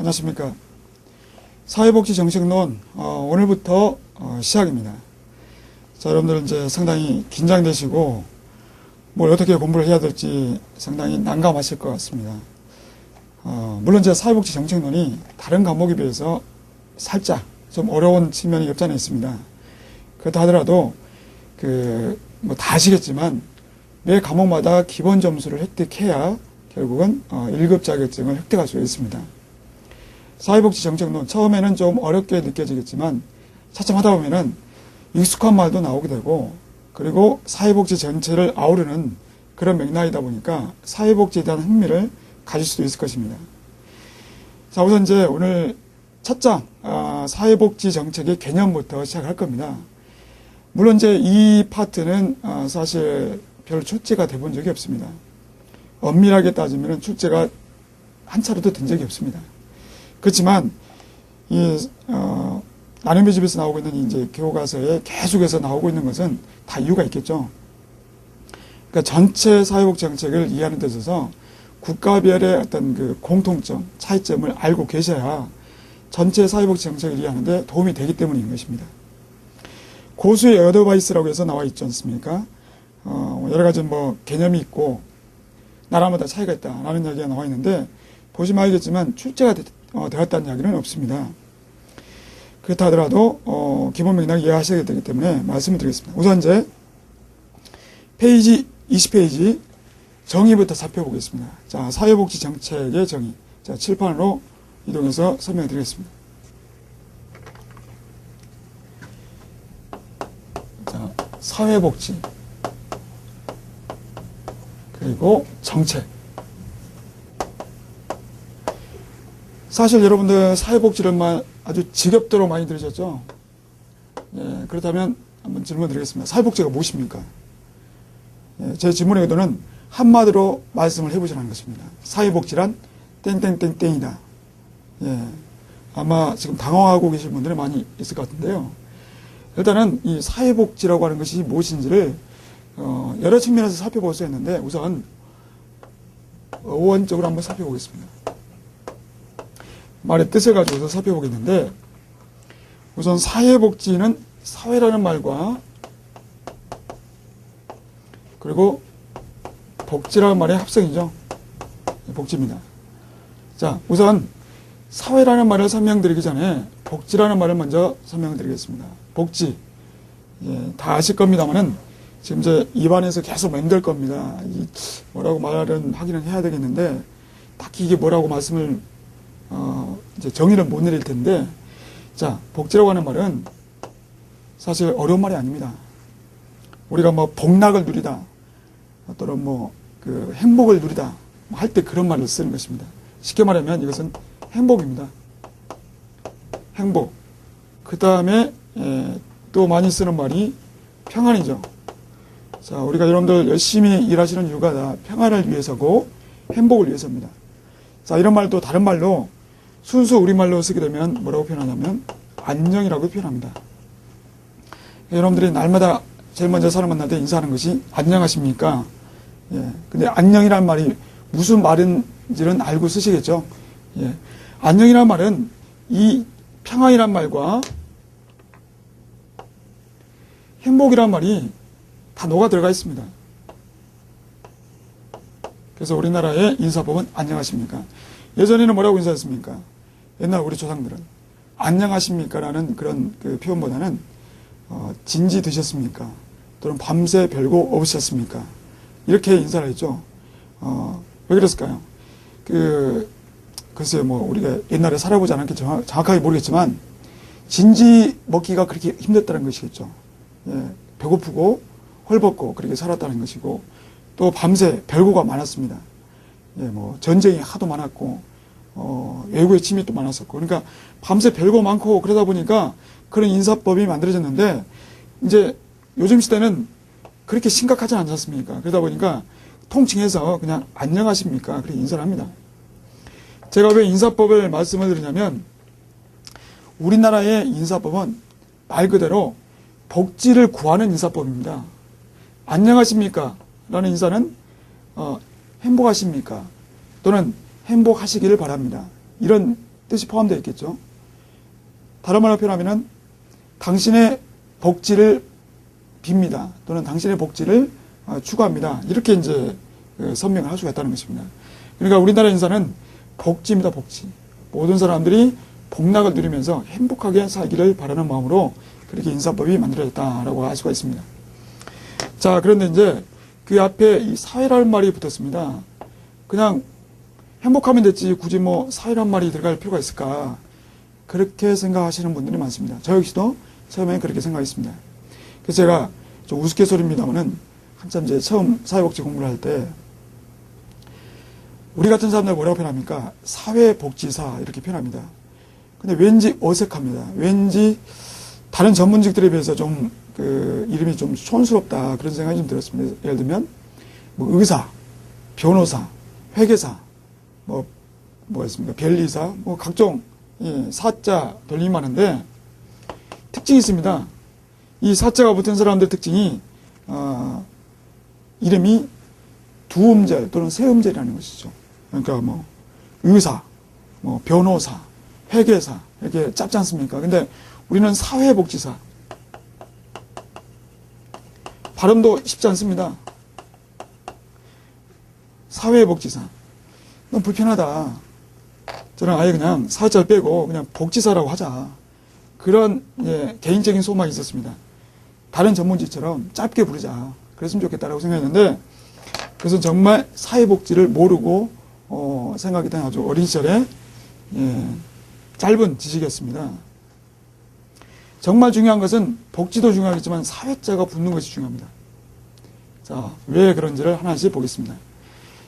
안녕하십니까. 사회복지 정책론 어, 오늘부터 어, 시작입니다. 자, 여러분들 이제 상당히 긴장되시고 뭘 어떻게 공부를 해야 될지 상당히 난감하실 것 같습니다. 어, 물론 제 사회복지 정책론이 다른 과목에 비해서 살짝 좀 어려운 측면이 없지 않아 있습니다. 그렇다 하더라도 그 뭐 다 아시겠지만 매 과목마다 기본 점수를 획득해야 결국은 어, 1급 자격증을 획득할 수 있습니다. 사회복지 정책론 처음에는 좀 어렵게 느껴지겠지만 차츰 하다 보면은 익숙한 말도 나오게 되고 그리고 사회복지 전체를 아우르는 그런 맥락이다 보니까 사회복지에 대한 흥미를 가질 수도 있을 것입니다. 자, 우선 이제 오늘 첫 장, 아, 사회복지 정책의 개념부터 시작할 겁니다. 물론 이제 이 파트는 아, 사실 별 출제가 돼본 적이 없습니다. 엄밀하게 따지면 출제가 한 차례도 된 적이 없습니다. 그렇지만 이 어, 나눔의 집에서 나오고 있는 이제 교과서에 계속해서 나오고 있는 것은 다 이유가 있겠죠. 그러니까 전체 사회복지 정책을 이해하는 데 있어서 국가별의 어떤 그 공통점, 차이점을 알고 계셔야 전체 사회복지 정책을 이해하는데 도움이 되기 때문인 것입니다. 고수의 어드바이스라고 해서 나와 있지 않습니까? 어, 여러 가지 뭐 개념이 있고 나라마다 차이가 있다라는 이야기가 나와 있는데 보시면 알겠지만 출제가 되, 어, 되었다는 이야기는 없습니다. 그렇다 하더라도 어, 기본 맥락 이해하셔야 되기 때문에 말씀을 드리겠습니다. 우선 이제 페이지 20페이지 정의부터 살펴보겠습니다. 자, 사회복지 정책의 정의. 자, 칠판으로 이동해서 설명해 드리겠습니다. 자, 사회복지. 그리고 정책. 사실 여러분들 사회복지를만 아주 지겹도록 많이 들으셨죠? 예, 그렇다면 한번 질문 드리겠습니다. 사회복지가 무엇입니까? 예, 제 질문의 의도는 한마디로 말씀을 해보시라는 것입니다. 사회복지란 땡땡땡땡이다. 예, 아마 지금 당황하고 계신 분들이 많이 있을 것 같은데요. 일단은 이 사회복지라고 하는 것이 무엇인지를 어, 여러 측면에서 살펴볼 수 있는데 우선 어원적으로 한번 살펴보겠습니다. 말의 뜻을 가지고서 살펴보겠는데 우선 사회복지는 사회라는 말과 그리고 복지라는 말의 합성이죠. 복지입니다. 자, 우선 사회라는 말을 설명드리기 전에 복지라는 말을 먼저 설명드리겠습니다. 복지. 예, 다 아실 겁니다만은 지금 이제 입안에서 계속 맴돌 겁니다. 이 뭐라고 말은 하기는 해야 되겠는데 딱히 이게 뭐라고 말씀을 어, 이제 정의를 못 내릴 텐데, 자, 복지라고 하는 말은 사실 어려운 말이 아닙니다. 우리가 뭐 복락을 누리다, 또는 뭐 그 행복을 누리다 할 때 그런 말을 쓰는 것입니다. 쉽게 말하면 이것은 행복입니다. 행복. 그 다음에 또 많이 쓰는 말이 평안이죠. 자, 우리가 여러분들 열심히 일하시는 이유가 다 평안을 위해서고 행복을 위해서입니다. 자, 이런 말도 다른 말로 순수 우리말로 쓰게 되면 뭐라고 표현하냐면 안녕이라고 표현합니다. 여러분들이 날마다 제일 먼저 사람 만날 때 인사하는 것이 안녕하십니까? 예. 근데 안녕이라는 말이 무슨 말인지는 알고 쓰시겠죠? 예. 안녕이라는 말은 이 평안이란 말과 행복이란 말이 다 녹아 들어가 있습니다. 그래서 우리나라의 인사법은 안녕하십니까? 예전에는 뭐라고 인사했습니까? 옛날 우리 조상들은 안녕하십니까? 라는 그런 그 표현보다는 어, 진지 드셨습니까? 또는 밤새 별거 없으셨습니까? 이렇게 인사를 했죠. 어, 왜 그랬을까요? 그, 글쎄요, 뭐, 우리가 옛날에 살아보지 않았기 정확, 정확하게 모르겠지만, 진지 먹기가 그렇게 힘들다는 것이겠죠. 예, 배고프고, 헐벗고, 그렇게 살았다는 것이고, 또 밤새 별거가 많았습니다. 예, 뭐, 전쟁이 하도 많았고, 어, 외국의 침입도 또 많았었고. 그러니까 밤새 별거 많고 그러다 보니까 그런 인사법이 만들어졌는데, 이제 요즘 시대는 그렇게 심각하지 않지 않습니까? 그러다 보니까 통칭해서 그냥 안녕하십니까? 그렇게 인사를 합니다. 제가 왜 인사법을 말씀을 드리냐면, 우리나라의 인사법은 말 그대로 복지를 구하는 인사법입니다. 안녕하십니까? 라는 인사는, 어, 행복하십니까? 또는 행복하시기를 바랍니다. 이런 뜻이 포함되어 있겠죠. 다른 말로 표현하면은 당신의 복지를 빕니다. 또는 당신의 복지를 어, 추구합니다. 이렇게 이제 그 선명을 할 수가 있다는 것입니다. 그러니까 우리나라 인사는 복지입니다. 복지. 모든 사람들이 복락을 누리면서 행복하게 살기를 바라는 마음으로 그렇게 인사법이 만들어졌다라고 알 수가 있습니다. 자, 그런데 이제 그 앞에 이 사회라는 말이 붙었습니다. 그냥 행복하면 됐지 굳이 뭐 사회란 말이 들어갈 필요가 있을까? 그렇게 생각하시는 분들이 많습니다. 저 역시도 처음에는 그렇게 생각했습니다. 그래서 제가 좀 우스갯소리입니다만은 한참 이제 처음 사회복지 공부를 할 때 우리 같은 사람들 뭐라고 표현합니까? 사회복지사 이렇게 표현합니다. 근데 왠지 어색합니다. 왠지 다른 전문직들에 비해서 좀 그 이름이 좀 촌스럽다 그런 생각이 좀 들었습니다. 예를 들면 뭐 의사, 변호사, 회계사, 뭐 뭐였습니까? 변리사, 뭐 각종 예, 사자 돌림이 많은데 특징이 있습니다. 이 사자가 붙은 사람들 특징이 어, 이름이 두 음절 또는 세 음절이라는 것이죠. 그러니까 뭐 의사, 뭐 변호사, 회계사 이렇게 짧지 않습니까? 근데 우리는 사회복지사 발음도 쉽지 않습니다. 사회복지사 너무 불편하다. 저는 아예 그냥 사자를 빼고 그냥 복지사라고 하자. 그런 예, 개인적인 소망이 있었습니다. 다른 전문직처럼 짧게 부르자. 그랬으면 좋겠다라고 생각했는데 그것은 정말 사회복지를 모르고 어, 생각했던 아주 어린 시절에 예, 짧은 지식이었습니다. 정말 중요한 것은 복지도 중요하겠지만 사회자가 붙는 것이 중요합니다. 자, 왜 그런지를 하나씩 보겠습니다.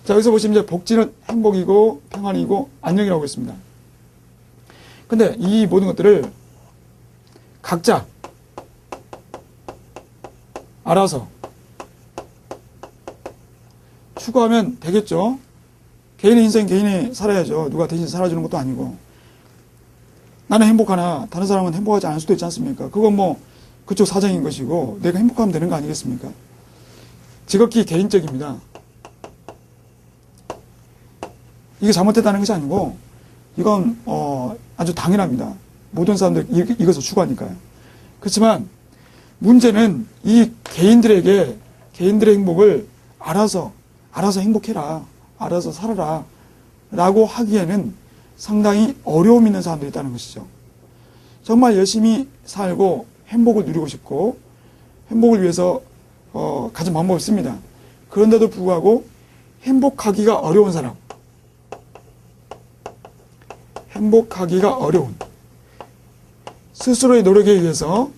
자, 여기서 보시면 이제 복지는 행복이고 평안이고 안녕이라고 했습니다. 근데 이 모든 것들을 각자 알아서 추구하면 되겠죠. 개인의 인생 개인이 살아야죠. 누가 대신 살아주는 것도 아니고. 나는 행복하나 다른 사람은 행복하지 않을 수도 있지 않습니까? 그건 뭐 그쪽 사정인 것이고 내가 행복하면 되는 거 아니겠습니까? 지극히 개인적입니다. 이게 잘못됐다는 것이 아니고 이건 어, 아주 당연합니다. 모든 사람들 이, 이것을 추구하니까요. 그렇지만 문제는 이 개인들에게 개인들의 행복을 알아서 알아서 행복해라. 알아서 살아라. 라고 하기에는 상당히 어려움 있는 사람들이 있다는 것이죠. 정말 열심히 살고 행복을 누리고 싶고 행복을 위해서 어, 가진 방법을 씁니다. 그런데도 불구하고 행복하기가 어려운 사람. 행복하기가 어려운. 스스로의 노력에 의해서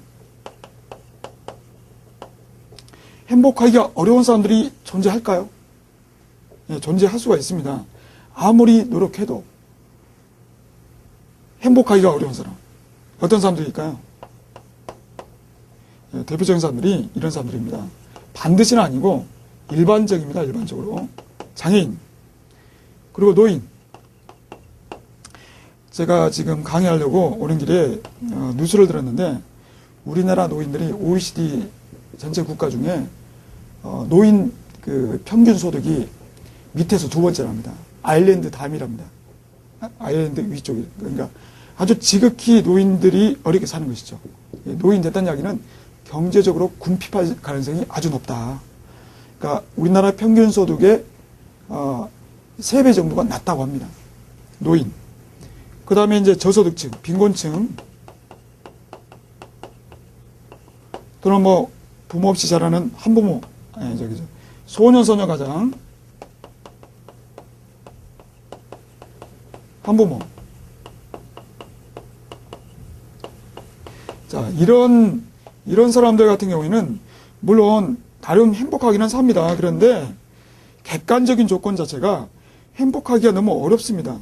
행복하기가 어려운 사람들이 존재할까요? 예, 존재할 수가 있습니다. 아무리 노력해도 행복하기가 어려운 사람. 어떤 사람들일까요? 예, 대표적인 사람들이 이런 사람들입니다. 반드시는 아니고 일반적입니다. 일반적으로. 장애인. 그리고 노인. 제가 지금 강의하려고 오는 길에 어, 뉴스를 들었는데 우리나라 노인들이 OECD 전체 국가 중에 어, 노인 그 평균 소득이 밑에서 두 번째랍니다. 아일랜드 다음이랍니다. 아, 아일랜드 위쪽이 그러니까 아주 지극히 노인들이 어렵게 사는 것이죠. 예, 노인 됐다는 이야기는 경제적으로 궁핍할 가능성이 아주 높다. 그러니까 우리나라 평균 소득의 어, 3배 정도가 낮다고 합니다. 노인. 그 다음에 이제 저소득층, 빈곤층, 또는 뭐 부모 없이 자라는 한부모, 아니 저기죠. 소년, 소녀 가장, 한부모. 자, 이런, 이런 사람들 같은 경우에는, 물론, 나름 행복하기는 삽니다. 그런데, 객관적인 조건 자체가 행복하기가 너무 어렵습니다.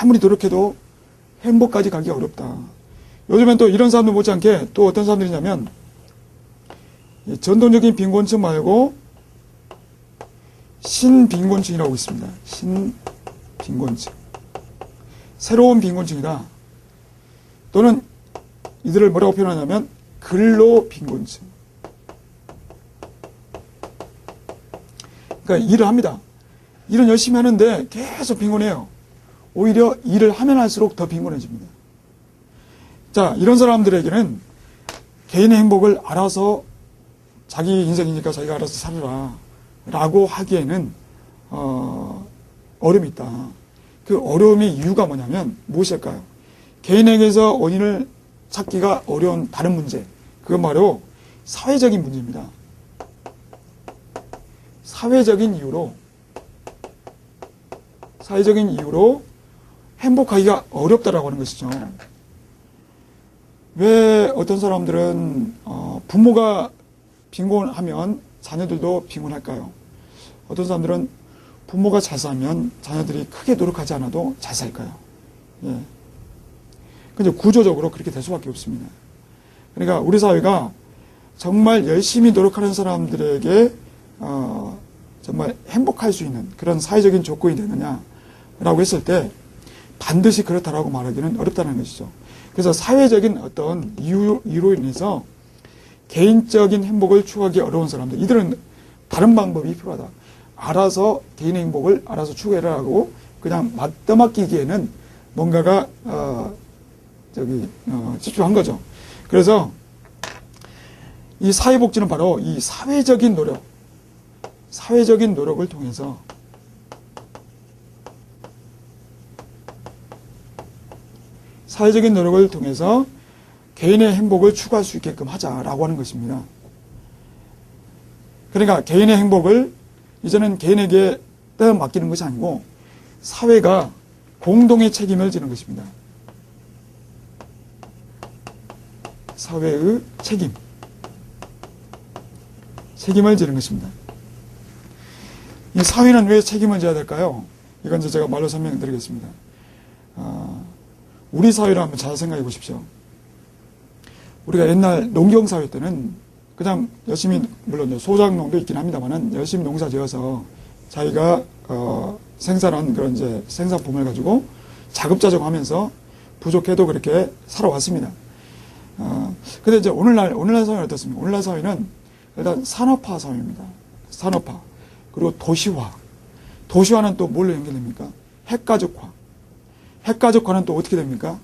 아무리 노력해도 행복까지 가기 어렵다. 요즘엔 또 이런 사람들 못지않게 또 어떤 사람들이냐면, 이 전통적인 빈곤층 말고, 신빈곤층이라고 있습니다. 신빈곤층. 새로운 빈곤층이다. 또는 이들을 뭐라고 표현하냐면, 근로 빈곤층. 그러니까 일을 합니다. 일은 열심히 하는데 계속 빈곤해요. 오히려 일을 하면 할수록 더 빈곤해집니다. 자, 이런 사람들에게는 개인의 행복을 알아서 자기 인생이니까 자기가 알아서 살아라. 라고 하기에는, 어, 어려움이 있다. 그 어려움의 이유가 뭐냐면 무엇일까요? 개인에게서 원인을 찾기가 어려운 다른 문제. 그건 바로 사회적인 문제입니다. 사회적인 이유로, 사회적인 이유로 행복하기가 어렵다라고 하는 것이죠. 왜 어떤 사람들은 어, 부모가 빈곤하면 자녀들도 빈곤할까요? 어떤 사람들은 부모가 잘 살면 자녀들이 크게 노력하지 않아도 잘 살까요? 예. 근데 구조적으로 그렇게 될 수밖에 없습니다. 그러니까 우리 사회가 정말 열심히 노력하는 사람들에게 어, 정말 행복할 수 있는 그런 사회적인 조건이 되느냐라고 했을 때 반드시 그렇다라고 말하기는 어렵다는 것이죠. 그래서 사회적인 어떤 이유, 이유로 인해서 개인적인 행복을 추구하기 어려운 사람들, 이들은 다른 방법이 필요하다. 알아서 개인의 행복을 알아서 추구해라 하고 그냥 맞떠맡기기에는 뭔가가, 어, 저기, 어, 집중한 거죠. 그래서 이 사회복지는 바로 이 사회적인 노력, 사회적인 노력을 통해서 사회적인 노력을 통해서 개인의 행복을 추구할 수 있게끔 하자라고 하는 것입니다. 그러니까 개인의 행복을 이제는 개인에게 떠 맡기는 것이 아니고 사회가 공동의 책임을 지는 것입니다. 사회의 책임. 책임을 지는 것입니다. 이 사회는 왜 책임을 져야 될까요? 이건 제가 말로 설명드리겠습니다. 아, 우리 사회를 한번 잘 생각해 보십시오. 우리가 옛날 농경 사회 때는 그냥 열심히 물론 소작농도 있긴 합니다만은 열심히 농사 지어서 자기가 어, 생산한 그런 이제 생산품을 가지고 자급자족하면서 부족해도 그렇게 살아왔습니다. 어, 근데 이제 오늘날 오늘날 사회는 어떻습니까? 오늘날 사회는 일단 산업화 사회입니다. 산업화 그리고 도시화. 도시화는 또 뭘로 연결됩니까? 핵가족화. 핵가족화는 또 어떻게 됩니까?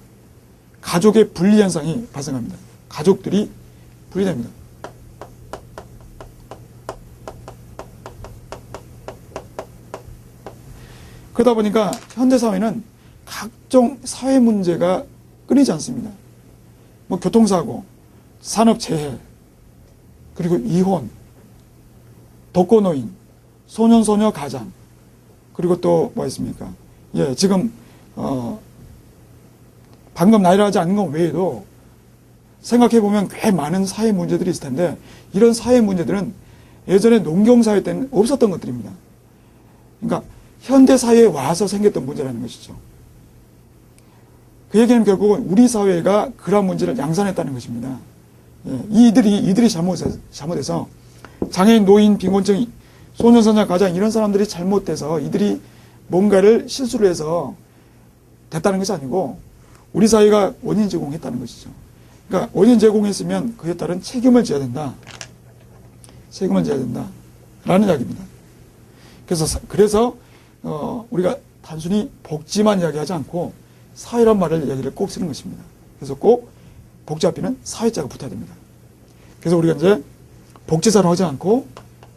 가족의 분리 현상이 발생합니다. 가족들이 분리됩니다. 그러다 보니까 현대 사회는 각종 사회 문제가 끊이지 않습니다. 뭐 교통사고, 산업 재해, 그리고 이혼, 독거노인, 소년소녀 가장, 그리고 또 뭐 있습니까? 예, 지금 어, 방금 나열하지 않은 것 외에도 생각해 보면 꽤 많은 사회 문제들이 있을 텐데 이런 사회 문제들은 예전에 농경 사회 때는 없었던 것들입니다. 그러니까 현대 사회에 와서 생겼던 문제라는 것이죠. 그 얘기는 결국은 우리 사회가 그런 문제를 양산했다는 것입니다. 예, 이들이 이들이 잘못해서, 잘못해서 장애인, 노인, 빈곤증, 소년소녀 가장 이런 사람들이 잘못돼서 이들이 뭔가를 실수를 해서 됐다는 것이 아니고 우리 사회가 원인 제공했다는 것이죠. 그러니까 원인 제공했으면 그에 따른 책임을 져야 된다. 책임을 져야 된다. 라는 이야기입니다. 그래서 사- 그래서 어, 우리가 단순히 복지만 이야기하지 않고 사회란 말을 얘기를 꼭 쓰는 것입니다. 그래서 꼭 복지 앞에는 사회자가 붙어야 됩니다. 그래서 우리가 이제 복지사로 하지 않고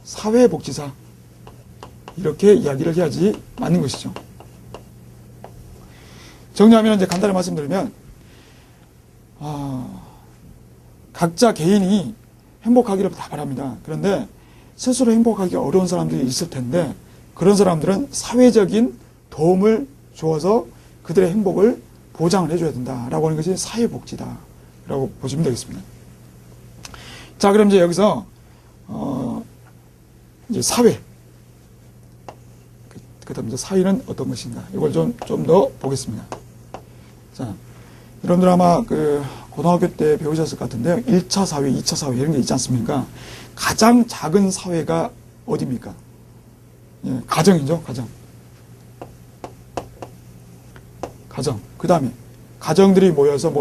사회복지사 이렇게 이야기를 해야지 맞는 것이죠. 정리하면 이제 간단히 말씀드리면 아, 각자 개인이 행복하기를 다 바랍니다. 그런데 스스로 행복하기 어려운 사람들이 있을 텐데 그런 사람들은 사회적인 도움을 주어서 그들의 행복을 보장을 해줘야 된다라고 하는 것이 사회복지다라고 보시면 되겠습니다. 자, 그럼 이제 여기서 어, 이제 사회 그 다음 이제 사회는 어떤 것인가 이걸 좀 좀 더 보겠습니다. 자, 여러분들 아마 그 고등학교 때 배우셨을 것 같은데요. 1차 사회, 2차 사회 이런 게 있지 않습니까? 가장 작은 사회가 어디입니까? 예, 가정이죠, 가정. 가정. 그 다음에 가정들이 모여서 뭐